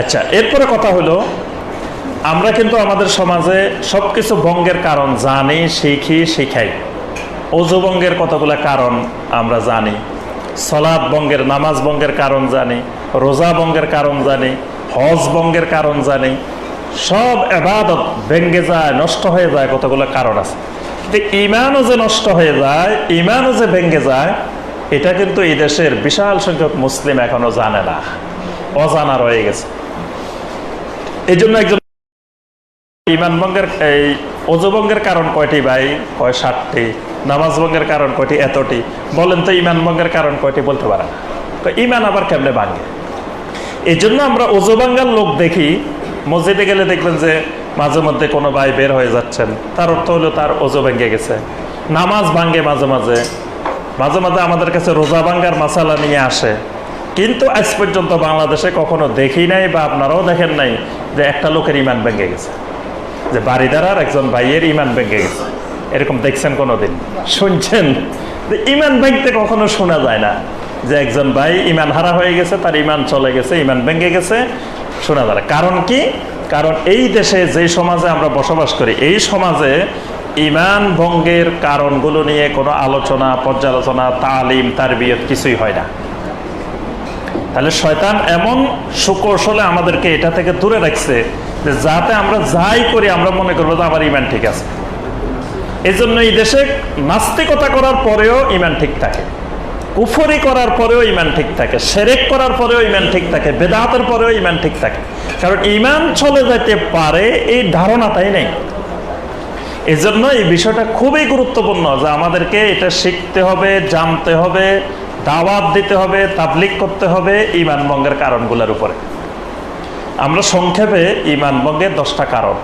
আচ্ছা এরপরে কথা হলো, আমরা কিন্তু আমাদের সমাজে সব কিছু ভঙ্গের কারণ জানি, শিখি, শিখাই। অজু ভঙ্গের কতগুলো কারণ আমরা জানি সলাদ বঙ্গের নামাজ বঙ্গের কারণ জানি, রোজা বঙ্গের কারণ জানি, হজ বঙ্গের কারণ জানি, সব এবাদত ভেঙ্গে যায়, নষ্ট হয়ে যায়, কতগুলো কারণ আছে। কিন্তু ইমানও যে নষ্ট হয়ে যায়, ইমানও যে ভেঙ্গে যায়, এটা কিন্তু এই দেশের বিশাল সংখ্যক মুসলিম এখনও জানে না, অজানা রয়ে গেছে। এই জন্য একজন ইমান ভঙ্গের এই অজুভঙ্গের কারণ কয়টি ভাই? কয় ষাটটি নামাজ ভঙ্গের কারণ কয়টি? এতটি। বলেন তো ইমান ভঙ্গের কারণ কয়টি বলতে পারে না কয় ইমান আবার কেমনে ভাঙে? এই জন্য আমরা অজুভাঙ্গার লোক দেখি, মসজিদে গেলে দেখবেন যে মাঝে মধ্যে কোনো ভাই বের হয়ে যাচ্ছেন। তার অর্থ হলো তার অজু ভেঙে গেছে। নামাজ ভাঙ্গে মাঝে মাঝে। মাঝে মাঝে আমাদের কাছে রোজা ভাঙ্গার মাসালা নিয়ে আসে। কিন্তু আজ পর্যন্ত বাংলাদেশে কখনো দেখি নাই বা আপনারাও দেখেন নাই যে একটা লোকের ইমান ভেঙে গেছে। যে বাড়িদারার একজন ভাইয়ের ইমান ভেঙে গেছে। এরকম দেখছেন কোনোদিন? শুনছেন? যে ইমান ভেঙতে কখনো শোনা যায় না। যে একজন ভাই ইমান হারা হয়ে গেছে, তার ইমান চলে গেছে, ইমান ভেঙে গেছে, শোনা যায় কারণ কি? কারণ এই দেশে যে সমাজে আমরা বসবাস করি, এই সমাজে ইমান ভঙ্গের কারণগুলো নিয়ে কোনো আলোচনা, পর্যালোচনা, তালিম তার কিছুই হয় না। তাহলে শয়তান এমন সুকৌশলে আমাদেরকে এটা থেকে দূরে রাখছে যে যাতে আমরা যাই করি, আমরা মনে করব যে আমার ইমান ঠিক আছে। এই জন্য এই দেশে নাস্তিকতা করার পরেও ইমান ঠিক থাকে। কুফরি করার পরেও ইমান ঠিক থাকে। সেরেক করার পরেও ইমান ঠিক থাকে। বেদাতের পরেও ইমান ঠিক থাকে। কারণ ইমান চলে যেতে পারে এই ধারণাটাই নেই। এই জন্য এই বিষয়টা খুবই গুরুত্বপূর্ণ যে আমাদেরকে এটা শিখতে হবে, জানতে হবে। দাওয়াত দিতে হবে তাবলিক করতে হবে ইমান ভঙ্গের কারণগুলোর উপরে। আমরা সংক্ষেপে ইমান ভঙ্গের দশটা কারণ।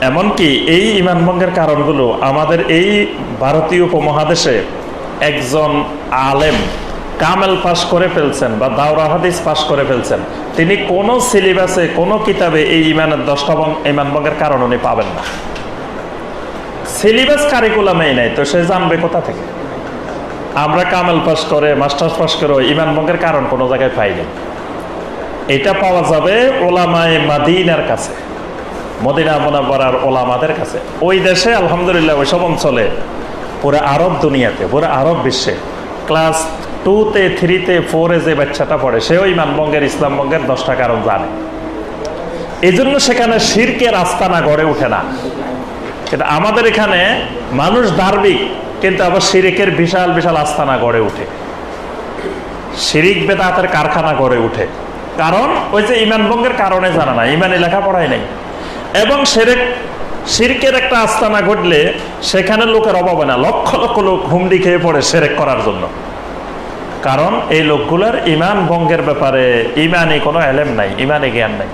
এমনকি এই ইমান ভঙ্গের কারণগুলো আমাদের এই ভারতীয় উপমহাদেশে একজন আলেম কামেল পাশ করে ফেলছেন বা দাওরা হাদিস পাশ করে ফেলছেন, তিনি কোনো সিলেবাসে, কোনো কিতাবে এই ইমানের দশটা ভঙ্গ- ইমান ভঙ্গের কারণ উনি পাবেন না। সিলেবাস কারিকুলামেই নাই, তো সে জানবে কোথা থেকে? আমরা কামেল পাস করে, মাস্টার্স পাস করে ইমান ভঙ্গের কারণ কোনো জায়গায় পাইনি। এটা পাওয়া যাবে ওলামায় মাদিনার কাছে, মদিনা মোনাব্বরার ওলামাদের কাছে। ওই দেশে আলহামদুলিল্লাহ ওইসব অঞ্চলে, পুরো আরব দুনিয়াতে, পুরো আরব বিশ্বে, ক্লাস টুতে থ্রিতে ফোরে যে বাচ্চাটা পড়ে, সেও ইমান বঙ্গের, ইসলাম বঙ্গের দশটা কারণ জানে। এই জন্য সেখানে শিরকের আস্তানা গড়ে ওঠে না। কিন্তু আমাদের এখানে মানুষ ধার্মিক কিন্তু আবার শিরিকের বিশাল বিশাল আস্তানা গড়ে ওঠে। শিরিক বেদাতের কারখানা গড়ে ওঠে। কারণ ওই যে ইমান ভঙ্গের কারণে জানা না ইমানে লেখাপড়াই নেই। এবং সেরেক শিরকের একটা আস্তানা ঘটলে সেখানে লোকের অভাব না। লক্ষ লক্ষ লোক হুমড়ি খেয়ে পড়ে সেরেক করার জন্য। কারণ এই লোকগুলোর ইমান ভঙ্গের ব্যাপারে ইমানে কোনো এলেম নাই, ইমানে জ্ঞান নাই।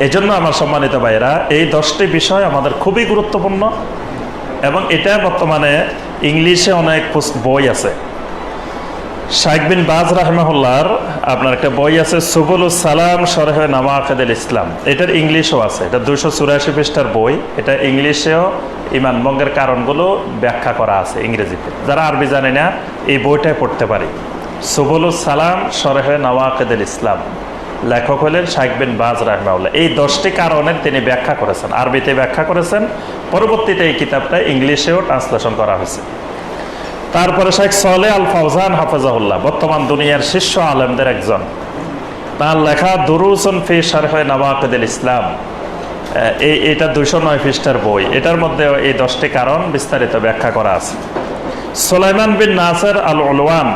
এজন্য আমার সম্মানিত ভাইয়েরা, এই দশটি বিষয় আমাদের খুবই গুরুত্বপূর্ণ। এবং এটা বর্তমানে ইংলিশে অনেক বই আছে। শাইখ বিন বাজ রাহমাহুল্লাহর আপনার একটা বই আছে সুবুলুস সালাম সরহে নামাকেদুল ইসলাম। এটার ইংলিশও আছে। এটা দুশো চুরাশি পৃষ্ঠার বই। এটা ইংলিশেও ইমান ভঙ্গের কারণগুলো ব্যাখ্যা করা আছে ইংরেজিতে। যারা আরবি জানে না, এই বইটাই পড়তে পারি। সুবুলুস সালাম সরহে নওয়াকেদুল ইসলাম। লেখক হলেন শাইখ বাজ রাহমাউল্লাহ এই দশটি কারণের তিনি ব্যাখ্যা করেছেন। আরবিতে ব্যাখ্যা করেছেন, পরবর্তীতে এই কিতাবটা ইংলিশেও ট্রান্সলেশন করা হয়েছে। তারপরে শেখ সলে আল ফৌজান হাফেজাহুল্লাহ, বর্তমান দুনিয়ার শীর্ষ আলেমদের একজন। তার লেখা দুরুসন ফি শারহে নওয়াকেদুল ইসলাম। এই এটা দুশো নয় পৃষ্ঠার বই। এটার মধ্যে এই দশটি কারণ বিস্তারিত ব্যাখ্যা করা আছে। Sulaiman bin Nasser al Ulwan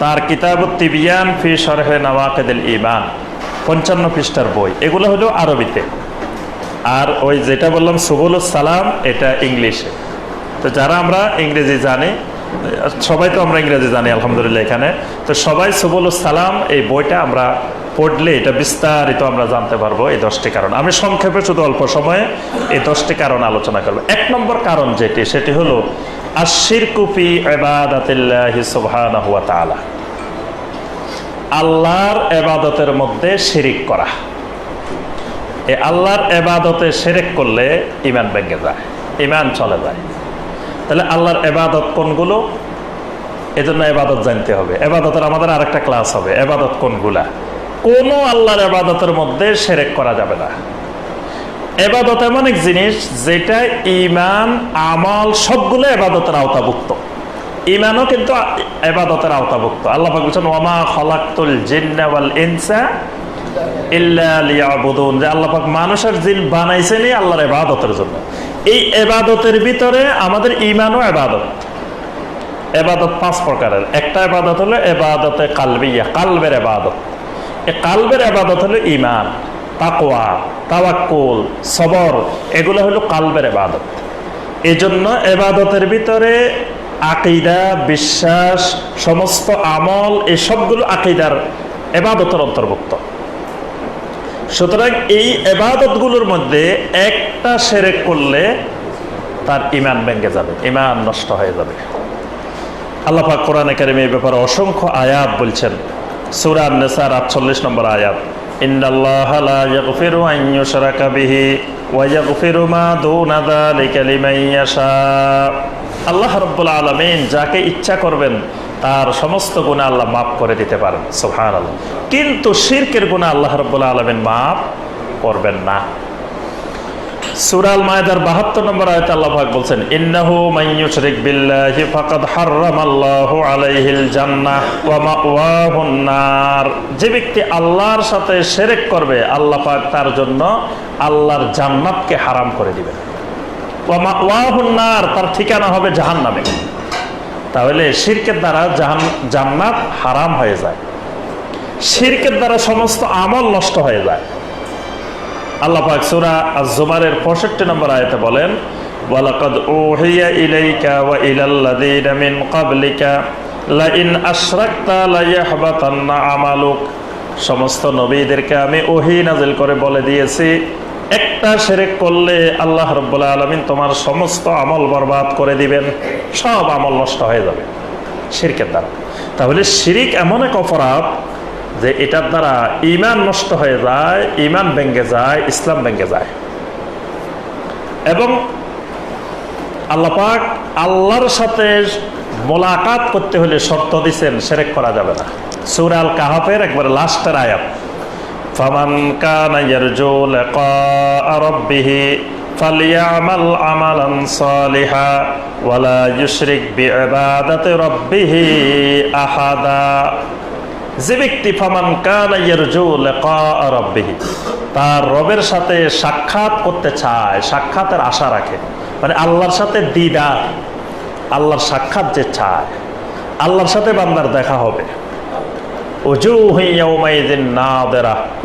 তার কিতাব তিবিয়ান ফি শরহে নওয়াকেদুল ইমান পঞ্চান্ন পৃষ্ঠার বই। এগুলো হলো আরবিতে। আর ওই যেটা বললাম, সুবুলুস সালাম, এটা ইংলিশে। তো যারা আমরা ইংরেজি জানি, সবাই তো আমরা ইংরেজি জানি, আলহামদুলিল্লাহ, এখানে। তো সবাই সুবুলুস সালাম, এই বইটা আমরা পড়লে এটা বিস্তারিত আমরা জানতে পারব এই দশটি কারণ। আমি সংক্ষেপে শুধু অল্প সময়ে এই দশটি কারণ আলোচনা করব। এক নম্বর কারণ যেটি, সেটি হলো আশির কুফি এবাদাতিল্লাহি সুবহানাহু ওয়া তাআলা। আল্লাহর এবাদতের মধ্যে শিরিক করা। এই আল্লাহর এবাদতে সেরেক করলে ইমান ভেঙে যায় ইমান চলে যায়। তাহলে আল্লাহর এবাদত কোনগুলো? এজন্য এবাদত জানতে হবে। এবাদতের আমাদের আরেকটা ক্লাস হবে, এবাদত কোনগুলা? কোনো আল্লাহর এবাদতের মধ্যে সেরেক করা যাবে না। এবাদত এমন এক জিনিস যেটা ইমান আমল সবগুলো এবাদতের আওতাভুক্ত। ইমানও কিন্তু এবাদতের আওতাভুক্ত। আল্লাহ বলছেন ওমা ইল্লা যে আল্লাপাক মানুষের জিন বানাইছেনই আল্লাহর এবাদতের জন্য। এই এবাদতের ভিতরে আমাদের ইমানও এবাদত এবাদত পাঁচ প্রকারের। একটা এবাদত হলো এবাদতে কালবিয়া, কালবের এবাদত এ কালবের এবাদত হলো ইমান তাকোয়া তাওয়াক্কুল, সবর, এগুলো হলো কালবের এবাদত এই জন্য এবাদতের ভিতরে আকিদা, বিশ্বাস, সমস্ত আমল, এই সবগুলো আকিদার এবাদতের অন্তর্ভুক্ত। সুতরাং এই এবাদতগুলোর মধ্যে একটা সেরেক করলে তার ইমান ভেঙে যাবে ইমান নষ্ট হয়ে যাবে। আল্লাহ পাক কোরআনে কারিমে এই ব্যাপারে অসংখ্য আয়াত বলছেন। সূরা আন-নিসার 48 নম্বর আয়াত, ইন্নাল্লাহা আল্লাহ রাব্বুল আলামিন যাকে ইচ্ছা করবেন, তার সমস্ত গুনাহ আল্লাহ মাফ করে দিতে পারেন। সুবহানাল্লাহ। কিন্তু শিরকের গুনাহ আল্লাহ রাব্বুল আলামিন মাফ করবেন না। সুরাল মায়দার বাহাত্তর নম্বর আয়তে আল্লাহ পাক বলছেন, ইন্নাহু মাইয়ুশরিক বিল্লাহি ফাকাদ হাররামাল্লাহু আলাইহিল জান্নাহ ওয়া মাওয়াহুন নার। যে ব্যক্তি আল্লাহর সাথে শিরক করবে, আল্লাহ পাক তার জন্য আল্লাহর জান্নাতকে হারাম করে দিবেন। তার ঠিকানা হবে জাহান্নামে। তাহলে শিরকের দ্বারা জাহান জান্নাত হারাম হয়ে যায়। শিরকের দ্বারা সমস্ত আমল নষ্ট হয়ে যায়। আল্লাহ সূরা 65 নম্বর আয়াতে বলেন ইলাইকা ওয়া লাইন আমালুক। সমস্ত নবীদেরকে আমি ওহী নাজিল করে বলে দিয়েছি একটা শিরক করলে আল্লাহ রাব্বুল আলামিন তোমার সমস্ত আমল বরবাদ করে দিবেন, সব আমল নষ্ট হয়ে যাবে। শিরকের দ্বারা। তাহলে শিরিক এমন এক অপরাধ যে এটার দ্বারা ইমান নষ্ট হয়ে যায় ইমান ভেঙ্গে যায়, ইসলাম ভেঙ্গে যায়। এবং আল্লাপাক আল্লাহর সাথে মোলাকাত করতে হলে শর্ত দিচ্ছেন সেরেক করা যাবে না। সুরাল কাহাফের একবার লাস্টের আয়াত। ফামান কানা ইয়ারজু লিকা রাব্বিহি ফালিয়ামাল আমালান সালিহা ওয়ালা ইউশরিক বিইবাদাতি রাব্বিহি আহাদা। যে ব্যক্তি ফামান কানা ইয়ারজু লিকা রাব্বিহি, তার রবের সাথে সাক্ষাৎ করতে চায়, সাক্ষাতের আশা রাখে। মানে আল্লাহর সাথে দিদার, আল্লাহর সাক্ষাৎ যে চায়, আল্লাহর সাথে বান্দার দেখা হবে।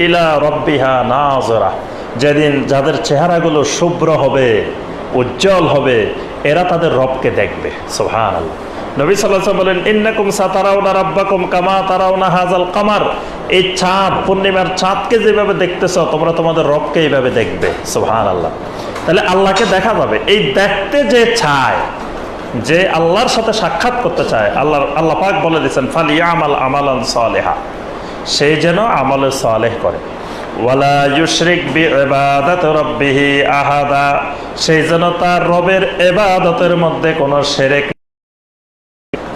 ইলা রব্বিহা নাজরা যেদিন যাদের চেহারাগুলো শুভ্র হবে, উজ্জ্বল হবে, এরা তাদের রবকে দেখবে। সোহান নবী সাল্লাহ বলেন, ইন্নাকুম সাতারাউনা রাব্বাকুম কামা তারাউনা হাজাল কামার। এই চাঁদ পূর্ণিমার চাঁদকে যেভাবে দেখতেছ, তোমরা তোমাদের রবকে এইভাবে দেখবে। সোহান আল্লাহ তাহলে আল্লাহকে দেখা যাবে। এই দেখতে যে চায় যে আল্লাহর সাথে সাক্ষাৎ করতে চায় আল্লাহ আল্লাহ পাক বলে দিচ্ছেন ফালি আমাল আমালান সালেহা সে যেন আমলে সালেহ করে। ওয়ালা ইউশরিক বি ইবাদাত রাব্বিহি আহাদা সেই যেন তার রবের ইবাদতের মধ্যে কোনো শিরক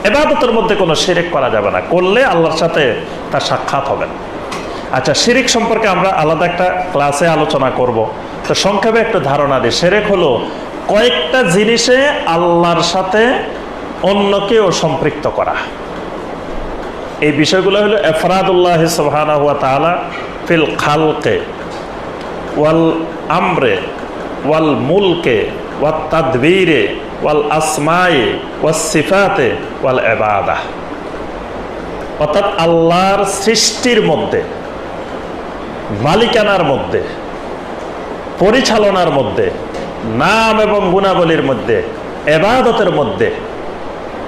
এবাদতের মধ্যে কোনো শিরিক করা যাবে না। করলে আল্লাহর সাথে তার সাক্ষাৎ হবে না। আচ্ছা শিরিক সম্পর্কে আমরা আলাদা একটা ক্লাসে আলোচনা করব। তো সংক্ষেপে একটু ধারণা দিই। সেরেক হলো কয়েকটা জিনিসে আল্লাহর সাথে অন্যকেও সম্পৃক্ত করা। এই বিষয়গুলো হলো এফরাদুল্লাহ সুবহানা হুয়া তাআলা ফিল খালকে, ওয়াল আমরে, ওয়াল মুলকে, ওয়াত তাদবীরে, ওয়াল আসমায়ে, ওয়াস সিফাতে, ওয়াল এবাদা অর্থাৎ আল্লাহর সৃষ্টির মধ্যে, মালিকানার মধ্যে, পরিচালনার মধ্যে নাম এবং গুণাবলীর মধ্যে, এবাদতের মধ্যে,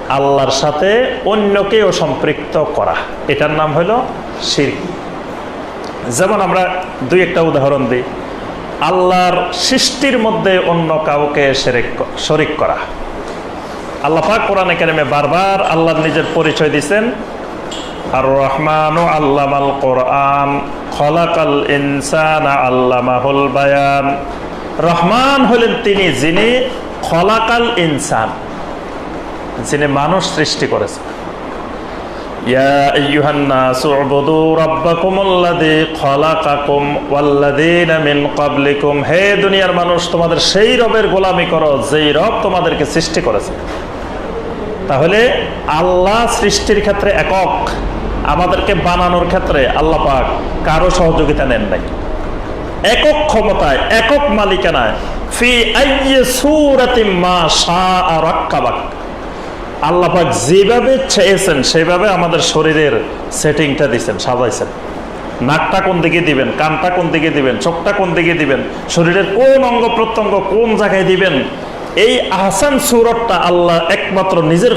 আল্লাহর সাথে অন্যকেও সম্পৃক্ত করা। এটার নাম হলো শির যেমন আমরা দুই একটা উদাহরণ দিই। আল্লাহর সৃষ্টির মধ্যে অন্য কাউকে শরিক করা। আল্লাহ পাক কোরআনে কারিমে বারবার আল্লাহর নিজের পরিচয় দিচ্ছেন আর রহমান ও আল্লামাল কোরআন, খলাকাল ইনসান আল্লামাহুল বায়ান। রহমান হলেন তিনি যিনি খলাকাল ইনসান, যিনি মানুষ সৃষ্টি করেছেন। হে দুনিয়ার মানুষ, তোমাদের সেই রবের যেই রব তোমাদেরকে সৃষ্টি করেছে। তাহলে আল্লাহ সৃষ্টির ক্ষেত্রে একক, আমাদেরকে বানানোর ক্ষেত্রে আল্লাহ পাক কারও সহযোগিতা নেন নাই। একক ক্ষমতায়, একক মালিকানায়, ফি মা শাআ রাক্কাবাক। আল্লাহ পাক যেভাবে চেয়েছেন, সেভাবে আমাদের শরীরের সেটিংটা দিছেন, সাজাইছেন। নাকটা কোন দিকে দিবেন, কানটা কোন দিকে দিবেন, চোখটা কোন দিকে দিবেন, শরীরের কোন অঙ্গ প্রত্যঙ্গ কোন জায়গায় দিবেন, এই আহসান সুরতটা আল্লাহ একমাত্র নিজের